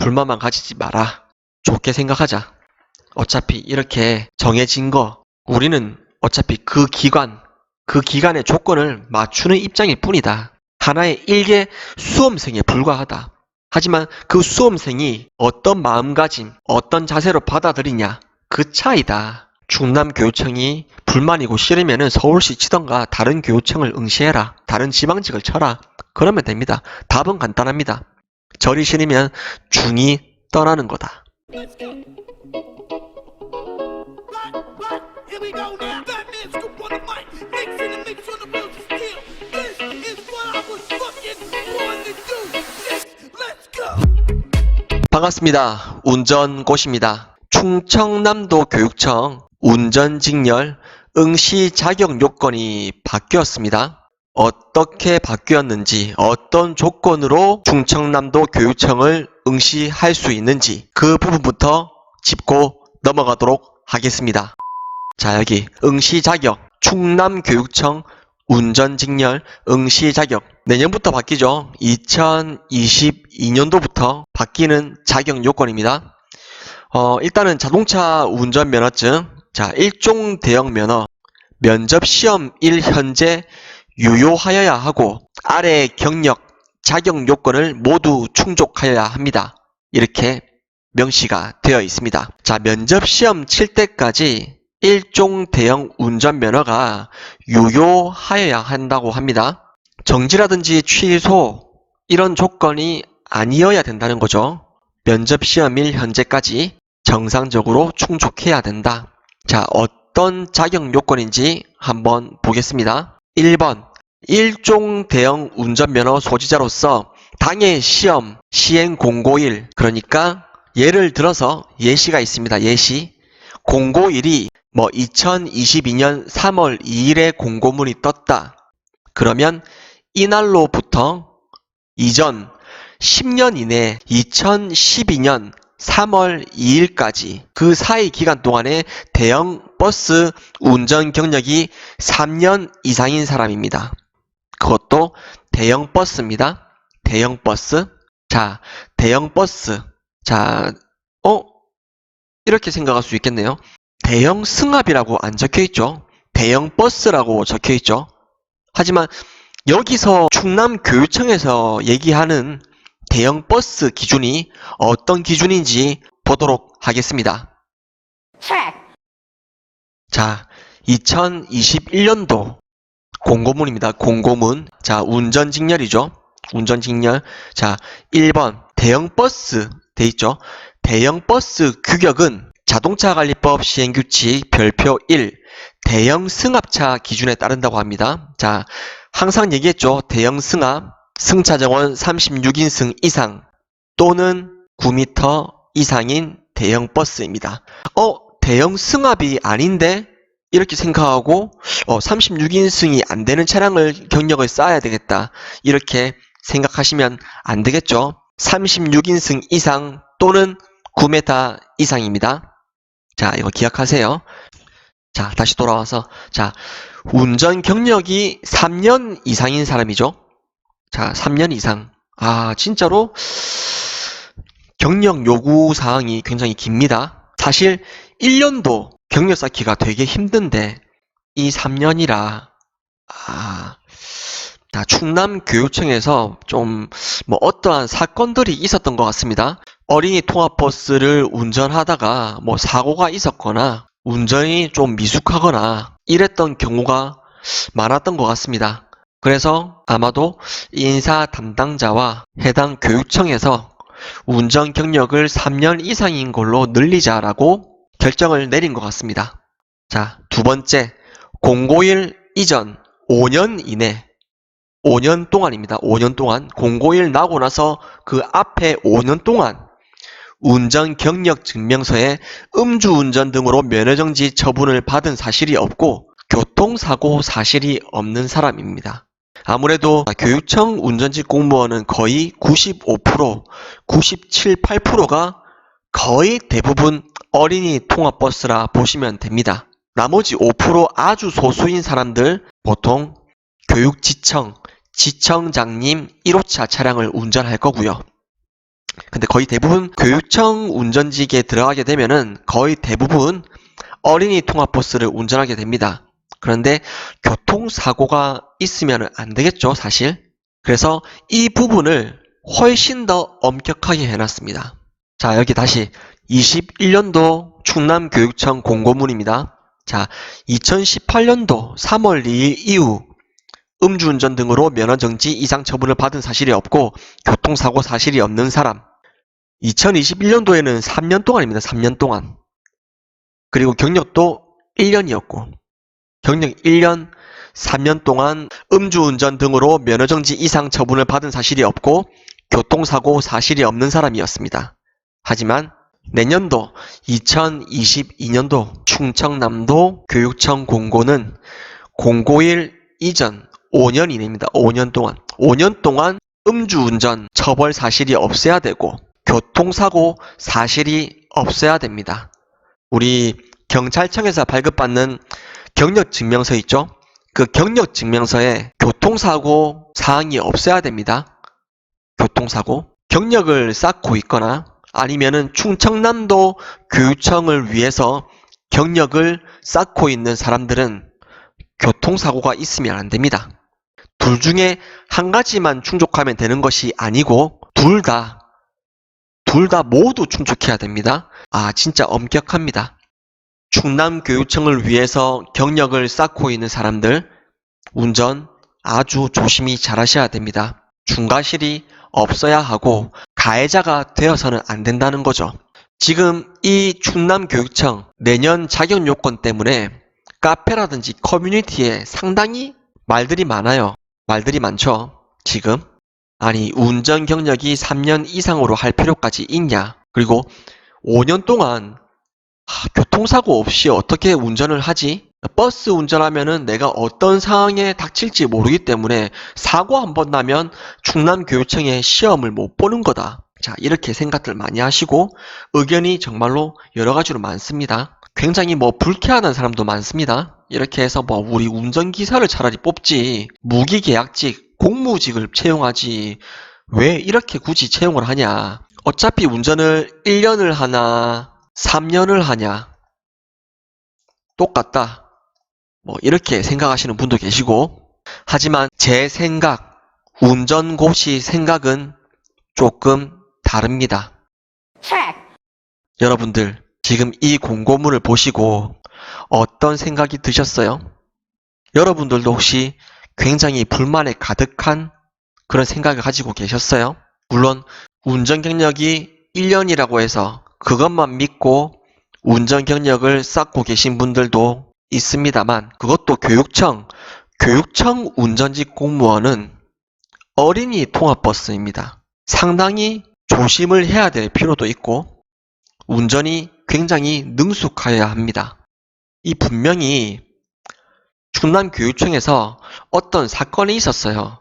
불만만 가지지 마라. 좋게 생각하자. 어차피 이렇게 정해진 거 우리는 어차피 그 기관, 그 기관의 조건을 맞추는 입장일 뿐이다. 하나의 일개 수험생에 불과하다. 하지만 그 수험생이 어떤 마음가짐, 어떤 자세로 받아들이냐 그 차이다. 충남교육청이 불만이고 싫으면 서울시 치던가 다른 교육청을 응시해라. 다른 지방직을 쳐라. 그러면 됩니다. 답은 간단합니다. 절이 싫으면 중이 떠나는 거다. 반갑습니다. 운전고시입니다. 충청남도 교육청 운전직렬 응시 자격 요건이 바뀌었습니다. 어떻게 바뀌었는지, 어떤 조건으로 충청남도 교육청을 응시할 수 있는지 그 부분부터 짚고 넘어가도록 하겠습니다. 자, 여기 응시 자격 충남 교육청 운전 직렬 응시 자격 내년부터 바뀌죠. 2022년도부터 바뀌는 자격 요건입니다. 어, 일단은 자동차 운전 면허증, 자, 일종 대형 면허, 면접 시험 1 현재 유효하여야 하고 아래 경력, 자격 요건을 모두 충족하여야 합니다. 이렇게 명시가 되어 있습니다. 자, 면접 시험 칠 때까지 일종 대형 운전면허가 유효하여야 한다고 합니다. 정지라든지 취소 이런 조건이 아니어야 된다는 거죠. 면접 시험일 현재까지 정상적으로 충족해야 된다. 자, 어떤 자격 요건인지 한번 보겠습니다. 1번. 일종 대형 운전면허 소지자로서 당해 시험 시행 공고일 그러니까 예를 들어서 예시가 있습니다. 예시. 공고일이 뭐 2022년 3월 2일에 공고문이 떴다. 그러면 이날로부터 이전 10년 이내 2012년 3월 2일까지 그 사이 기간 동안에 대형 버스 운전 경력이 3년 이상인 사람입니다. 그것도 대형 버스입니다. 대형 버스. 자, 대형 버스. 자, 어? 이렇게 생각할 수 있겠네요. 대형 승합이라고 안 적혀 있죠. 대형 버스라고 적혀 있죠. 하지만 여기서 충남 교육청에서 얘기하는 대형 버스 기준이 어떤 기준인지 보도록 하겠습니다. 자, 2021년도 공고문입니다. 공고문. 자, 운전직렬이죠. 운전직렬. 자, 1번 대형 버스 돼 있죠. 대형 버스 규격은 자동차 관리법 시행규칙 별표 1 대형 승합차 기준에 따른다고 합니다. 자, 항상 얘기했죠. 대형 승합 승차 정원 36인승 이상 또는 9m 이상인 대형 버스입니다. 어, 대형 승합이 아닌데 이렇게 생각하고 어, 36인승이 안 되는 차량을 경력을 쌓아야 되겠다. 이렇게 생각하시면 안 되겠죠. 36인승 이상 또는 9m 이상입니다. 자, 이거 기억하세요. 자, 다시 돌아와서 자, 운전 경력이 3년 이상인 사람이죠. 자, 3년 이상. 아, 진짜로 경력 요구 사항이 굉장히 깁니다. 사실 1년도 경력 쌓기가 되게 힘든데 이 3년이라 아, 자, 충남 교육청에서 좀 뭐 어떠한 사건들이 있었던 것 같습니다. 어린이 통합 버스를 운전하다가 뭐 사고가 있었거나 운전이 좀 미숙하거나 이랬던 경우가 많았던 것 같습니다. 그래서 아마도 인사 담당자와 해당 교육청에서 운전 경력을 3년 이상인 걸로 늘리자라고 결정을 내린 것 같습니다. 자, 두 번째, 공고일 이전 5년 이내 5년 동안입니다. 5년 동안 공고일 나고 나서 그 앞에 5년 동안 운전 경력 증명서에 음주운전 등으로 면허정지 처분을 받은 사실이 없고 교통사고 사실이 없는 사람입니다. 아무래도 교육청 운전직 공무원은 거의 95%, 97, 8%가 거의 대부분 어린이 통합버스라 보시면 됩니다. 나머지 5% 아주 소수인 사람들 보통 교육지청, 지청장님 1호차 차량을 운전할 거고요. 근데 거의 대부분 교육청 운전직에 들어가게 되면은 거의 대부분 어린이 통합버스를 운전하게 됩니다. 그런데 교통사고가 있으면 안 되겠죠, 사실. 그래서 이 부분을 훨씬 더 엄격하게 해놨습니다. 자, 여기 다시 21년도 충남교육청 공고문입니다. 자, 2018년도 3월 2일 이후 음주운전 등으로 면허정지 이상 처분을 받은 사실이 없고 교통사고 사실이 없는 사람. 2021년도에는 3년 동안입니다. 3년 동안. 그리고 경력도 1년이었고 경력 1년 3년 동안 음주운전 등으로 면허정지 이상 처분을 받은 사실이 없고 교통사고 사실이 없는 사람이었습니다. 하지만 내년도 2022년도 충청남도 교육청 공고는 공고일 이전 5년 이내입니다. 5년 동안. 5년 동안 음주운전 처벌 사실이 없어야 되고 교통사고 사실이 없어야 됩니다. 우리 경찰청에서 발급받는 경력 증명서 있죠? 그 경력 증명서에 교통사고 사항이 없어야 됩니다. 교통사고. 경력을 쌓고 있거나 아니면은 충청남도 교육청을 위해서 경력을 쌓고 있는 사람들은 교통사고가 있으면 안 됩니다. 둘 중에 한 가지만 충족하면 되는 것이 아니고 둘 다, 둘 다 모두 충족해야 됩니다. 아, 진짜 엄격합니다. 충남교육청을 위해서 경력을 쌓고 있는 사람들, 운전 아주 조심히 잘 하셔야 됩니다. 중과실이 없어야 하고 가해자가 되어서는 안 된다는 거죠. 지금 이 충남교육청 내년 자격 요건 때문에 카페라든지 커뮤니티에 상당히 말들이 많아요. 말들이 많죠. 지금. 아니, 운전 경력이 3년 이상으로 할 필요까지 있냐? 그리고 5년 동안 하, 교통사고 없이 어떻게 운전을 하지? 버스 운전하면은 내가 어떤 상황에 닥칠지 모르기 때문에 사고 한 번 나면 충남교육청에 시험을 못 보는 거다. 자, 이렇게 생각들 많이 하시고 의견이 정말로 여러 가지로 많습니다. 굉장히 뭐 불쾌하는 사람도 많습니다. 이렇게 해서 뭐 우리 운전기사를 차라리 뽑지 무기계약직 공무직을 채용하지 왜 이렇게 굳이 채용을 하냐. 어차피 운전을 1년을 하나 3년을 하냐. 똑같다. 뭐 이렇게 생각하시는 분도 계시고 하지만 제 생각, 운전고시 생각은 조금 다릅니다. 여러분들 지금 이 공고문을 보시고 어떤 생각이 드셨어요? 여러분들도 혹시 굉장히 불만에 가득한 그런 생각을 가지고 계셨어요? 물론 운전 경력이 1년이라고 해서 그것만 믿고 운전 경력을 쌓고 계신 분들도 있습니다만 그것도 교육청, 교육청 운전직 공무원은 어린이 통합버스입니다. 상당히 조심을 해야 될 필요도 있고 운전이 굉장히 능숙하여야 합니다. 이 분명히 충남교육청에서 어떤 사건이 있었어요.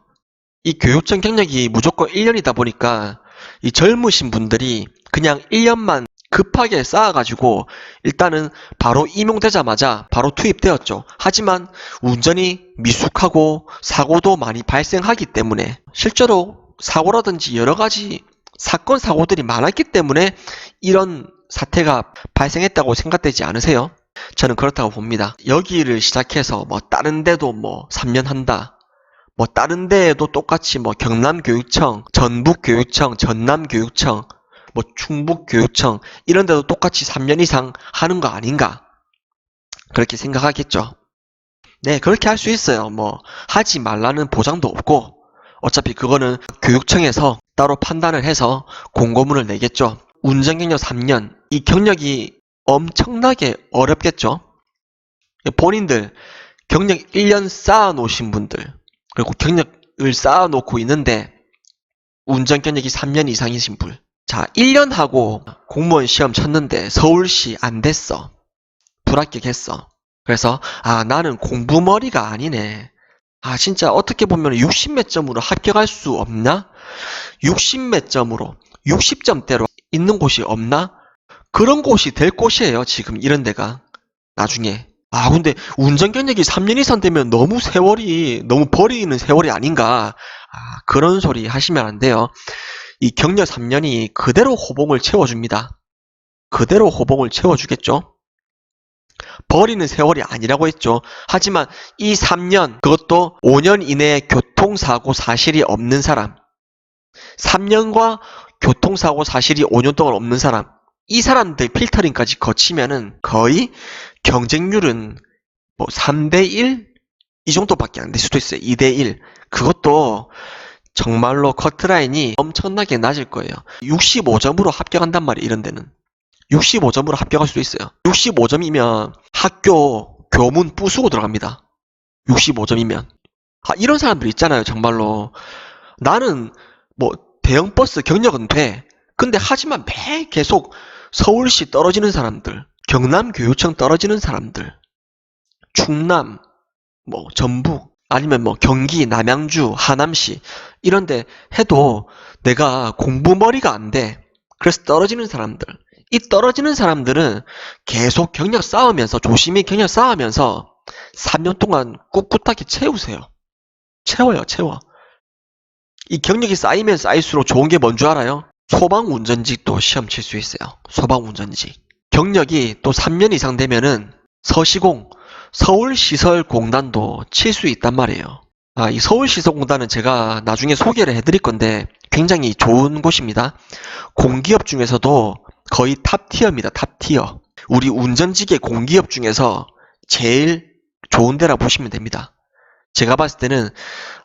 이 교육청 경력이 무조건 1년이다 보니까 이 젊으신 분들이 그냥 1년만 급하게 쌓아가지고 일단은 바로 임용되자마자 바로 투입되었죠. 하지만 운전이 미숙하고 사고도 많이 발생하기 때문에 실제로 사고라든지 여러 가지 사건 사고들이 많았기 때문에 이런 사태가 발생했다고 생각되지 않으세요? 저는 그렇다고 봅니다. 여기를 시작해서 뭐 다른 데도 뭐 3년 한다. 뭐 다른 데에도 똑같이 뭐 경남교육청, 전북교육청, 전남교육청, 뭐 충북 교육청 이런 데도 똑같이 3년 이상 하는 거 아닌가? 그렇게 생각하겠죠. 네, 그렇게 할 수 있어요. 뭐 하지 말라는 보장도 없고 어차피 그거는 교육청에서 따로 판단을 해서 공고문을 내겠죠. 운전경력 3년, 이 경력이 엄청나게 어렵겠죠. 본인들 경력 1년 쌓아 놓으신 분들, 그리고 경력을 쌓아 놓고 있는데 운전 경력이 3년 이상이신 분. 자, 1년 하고 공무원 시험 쳤는데 서울시 안 됐어. 불합격했어. 그래서 아, 나는 공부머리가 아니네. 아, 진짜 어떻게 보면 60몇 점으로 합격할 수 없나? 60몇 점으로 60점대로 있는 곳이 없나? 그런 곳이 될 곳이에요. 지금 이런 데가. 나중에. 아, 근데 운전 경력이 3년 이상 되면 너무 세월이, 너무 버리는 세월이 아닌가. 아, 그런 소리 하시면 안 돼요. 이 경력 3년이 그대로 호봉을 채워줍니다. 그대로 호봉을 채워주겠죠. 버리는 세월이 아니라고 했죠. 하지만 이 3년, 그것도 5년 이내에 교통사고 사실이 없는 사람, 3년과 교통사고 사실이 5년 동안 없는 사람, 이 사람들 필터링까지 거치면은 거의 경쟁률은 뭐 3대 1? 이 정도밖에 안 될 수도 있어요. 2대 1. 그것도 정말로 커트라인이 엄청나게 낮을 거예요. 65점으로 합격한단 말이에요. 이런 데는. 65점으로 합격할 수도 있어요. 65점이면 학교 교문 부수고 들어갑니다. 65점이면. 아, 이런 사람들 있잖아요. 정말로. 나는 뭐 대형 버스 경력은 돼. 근데 하지만 매일 계속 서울시 떨어지는 사람들, 경남 교육청 떨어지는 사람들, 충남, 뭐 전북, 아니면 뭐 경기, 남양주, 하남시 이런데 해도 내가 공부머리가 안 돼. 그래서 떨어지는 사람들. 이 떨어지는 사람들은 계속 경력 쌓으면서 조심히 경력 쌓으면서 3년 동안 꿋꿋하게 채우세요. 채워요, 채워. 이 경력이 쌓이면 쌓일수록 좋은 게 뭔 줄 알아요? 소방 운전직도 시험 칠 수 있어요. 소방 운전직. 경력이 또 3년 이상 되면은 서시공, 서울시설공단도 칠 수 있단 말이에요. 아, 이 서울시설공단은 제가 나중에 소개를 해드릴 건데 굉장히 좋은 곳입니다. 공기업 중에서도 거의 탑티어입니다. 탑티어. 우리 운전직의 공기업 중에서 제일 좋은 데라 보시면 됩니다. 제가 봤을 때는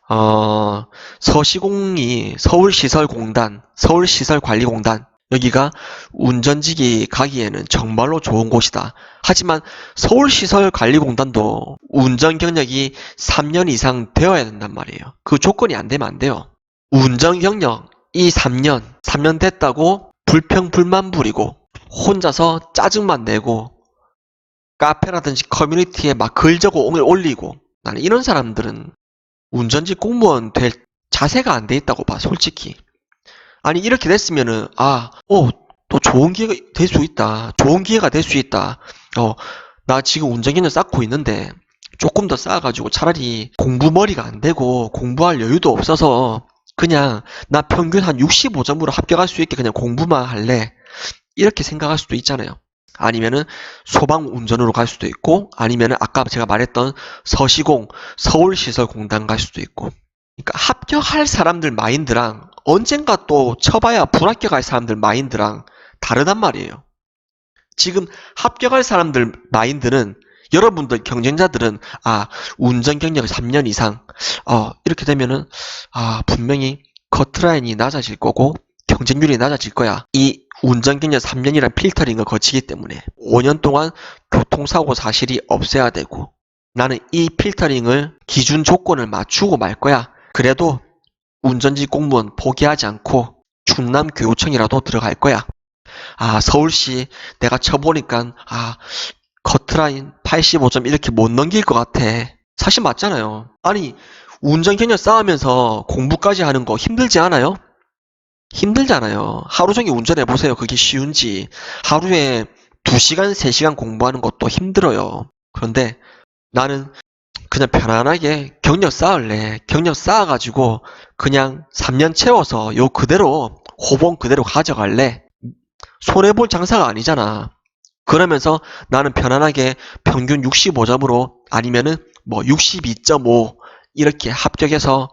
어, 서시공이 서울시설공단, 서울시설관리공단 여기가 운전직이 가기에는 정말로 좋은 곳이다. 하지만 서울시설관리공단도 운전 경력이 3년 이상 되어야 된단 말이에요. 그 조건이 안 되면 안 돼요. 운전 경력 이 3년, 3년 됐다고 불평 불만 부리고 혼자서 짜증만 내고 카페라든지 커뮤니티에 막 글 적어 올리고 나는 이런 사람들은 운전직 공무원 될 자세가 안 돼 있다고 봐, 솔직히. 아니, 이렇게 됐으면은, 아, 어, 또 좋은 기회가 될 수 있다. 좋은 기회가 될 수 있다. 어, 나 지금 운전경력 쌓고 있는데, 조금 더 쌓아가지고 차라리 공부 머리가 안 되고, 공부할 여유도 없어서, 그냥, 나 평균 한 65점으로 합격할 수 있게 그냥 공부만 할래. 이렇게 생각할 수도 있잖아요. 아니면은 소방 운전으로 갈 수도 있고 아니면은 아까 제가 말했던 서시공 서울시설공단 갈 수도 있고 그러니까 합격할 사람들 마인드랑 언젠가 또 쳐봐야 불합격할 사람들 마인드랑 다르단 말이에요. 지금 합격할 사람들 마인드는 여러분들 경쟁자들은 아 운전 경력 3년 이상 어 이렇게 되면은 아 분명히 커트라인이 낮아질 거고 경쟁률이 낮아질 거야. 이 운전 경력 3년이란 필터링을 거치기 때문에 5년 동안 교통사고 사실이 없어야 되고 나는 이 필터링을 기준 조건을 맞추고 말 거야. 그래도 운전직 공무원 포기하지 않고 충남 교육청이라도 들어갈 거야. 아, 서울시 내가 쳐보니까 아, 커트라인 85점 이렇게 못 넘길 것 같아. 사실 맞잖아요. 아니, 운전 경력 쌓으면서 공부까지 하는 거 힘들지 않아요? 힘들잖아요. 하루 종일 운전해 보세요. 그게 쉬운지. 하루에 2시간, 3시간 공부하는 것도 힘들어요. 그런데 나는 그냥 편안하게 경력 쌓을래. 경력 쌓아가지고 그냥 3년 채워서 요 그대로 호봉 그대로 가져갈래. 손해볼 장사가 아니잖아. 그러면서 나는 편안하게 평균 65점으로 아니면은 뭐 62.5 이렇게 합격해서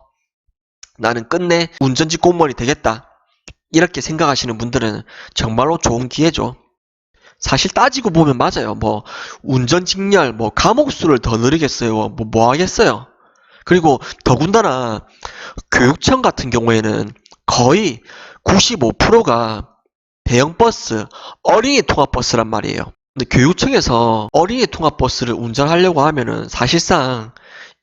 나는 끝내 운전직 공무원이 되겠다. 이렇게 생각하시는 분들은 정말로 좋은 기회죠. 사실 따지고 보면 맞아요. 뭐 운전 직렬, 뭐 과목 수를 더 늘리겠어요. 뭐 뭐 하겠어요. 그리고 더군다나 교육청 같은 경우에는 거의 95%가 대형 버스, 어린이 통합 버스란 말이에요. 근데 교육청에서 어린이 통합 버스를 운전하려고 하면은 사실상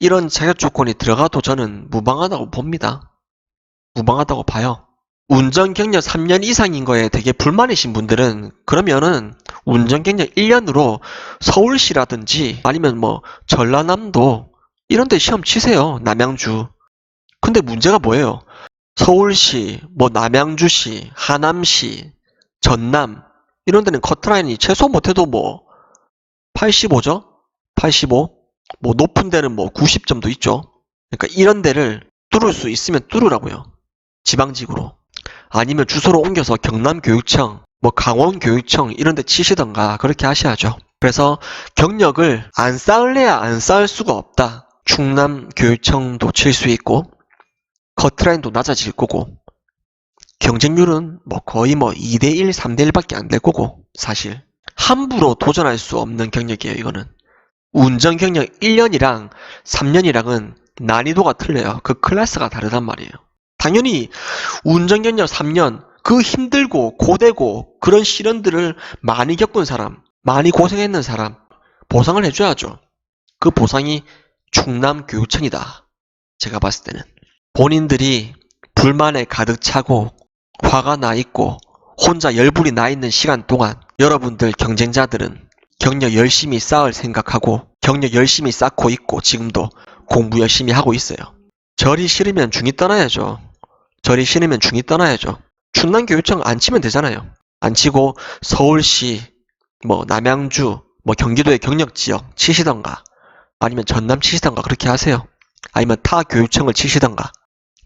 이런 자격 조건이 들어가도 저는 무방하다고 봅니다. 무방하다고 봐요. 운전 경력 3년 이상인 거에 되게 불만이신 분들은 그러면은 운전 경력 1년으로 서울시라든지 아니면 뭐 전라남도 이런 데 시험 치세요. 남양주. 근데 문제가 뭐예요? 서울시, 뭐 남양주시, 하남시, 전남 이런 데는 커트라인이 최소 못해도 뭐 85죠? 85? 뭐 높은 데는 뭐 90점도 있죠. 그러니까 이런 데를 뚫을 수 있으면 뚫으라고요. 지방직으로. 아니면 주소를 옮겨서 경남교육청, 뭐 강원교육청 이런 데 치시던가 그렇게 하셔야죠. 그래서 경력을 안 쌓을래야 안 쌓을 수가 없다. 충남교육청도 칠 수 있고 커트라인도 낮아질 거고 경쟁률은 뭐 거의 뭐 2대1, 3대1 밖에 안 될 거고 사실 함부로 도전할 수 없는 경력이에요 이거는 운전 경력 1년이랑 3년이랑은 난이도가 틀려요 그 클래스가 다르단 말이에요 당연히 운전 경력 3년 그 힘들고 고되고 그런 시련들을 많이 겪은 사람 많이 고생했는 사람 보상을 해줘야죠 그 보상이 충남 교육청이다 제가 봤을 때는 본인들이 불만에 가득 차고 화가 나 있고 혼자 열불이 나 있는 시간 동안 여러분들 경쟁자들은 경력 열심히 쌓을 생각하고 경력 열심히 쌓고 있고 지금도 공부 열심히 하고 있어요. 절이 싫으면 중이 떠나야죠. 절이 싫으면 중이 떠나야죠. 충남교육청 안 치면 되잖아요. 안 치고 서울시, 뭐 남양주, 뭐 경기도의 경력 지역 치시던가 아니면 전남 치시던가 그렇게 하세요. 아니면 타 교육청을 치시던가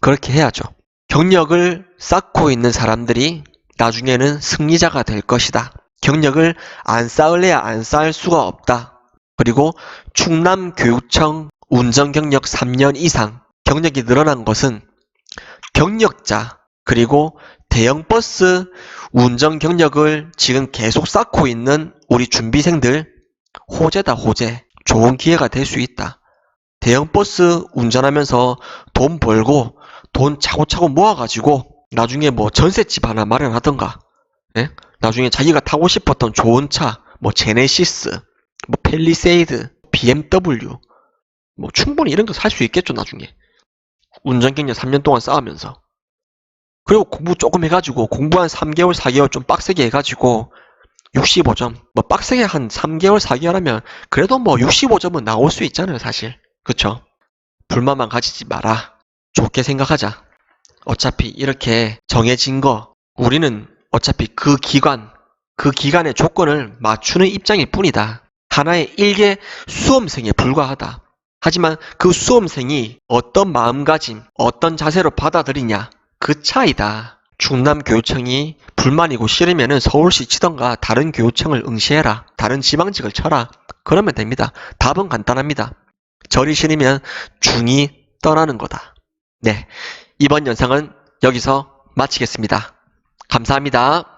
그렇게 해야죠. 경력을 쌓고 있는 사람들이 나중에는 승리자가 될 것이다. 경력을 안 쌓을래야 안 쌓을 수가 없다. 그리고 충남교육청 운전 경력 3년 이상 경력이 늘어난 것은 경력자 그리고 대형버스 운전 경력을 지금 계속 쌓고 있는 우리 준비생들 호재다 호재 좋은 기회가 될 수 있다. 대형버스 운전하면서 돈 벌고 돈 차고차고 모아가지고 나중에 뭐 전셋집 하나 마련하던가 예? 나중에 자기가 타고 싶었던 좋은 차, 뭐 제네시스, 뭐 펠리세이드, BMW 뭐 충분히 이런 거 살 수 있겠죠 나중에 운전 경력 3년 동안 쌓으면서 그리고 공부 조금 해가지고 공부 한 3개월, 4개월 좀 빡세게 해가지고 65점 뭐 빡세게 한 3개월, 4개월 하면 그래도 뭐 65점은 나올 수 있잖아요 사실 그쵸? 불만만 가지지 마라 좋게 생각하자 어차피 이렇게 정해진 거 우리는 어차피 그 기관, 그 기관의 조건을 맞추는 입장일 뿐이다. 하나의 일개 수험생에 불과하다. 하지만 그 수험생이 어떤 마음가짐, 어떤 자세로 받아들이냐, 그 차이다. 충남교육청이 불만이고 싫으면은 서울시 치던가 다른 교육청을 응시해라. 다른 지방직을 쳐라. 그러면 됩니다. 답은 간단합니다. 절이 싫으면 중이 떠나는 거다. 네. 이번 영상은 여기서 마치겠습니다. 감사합니다.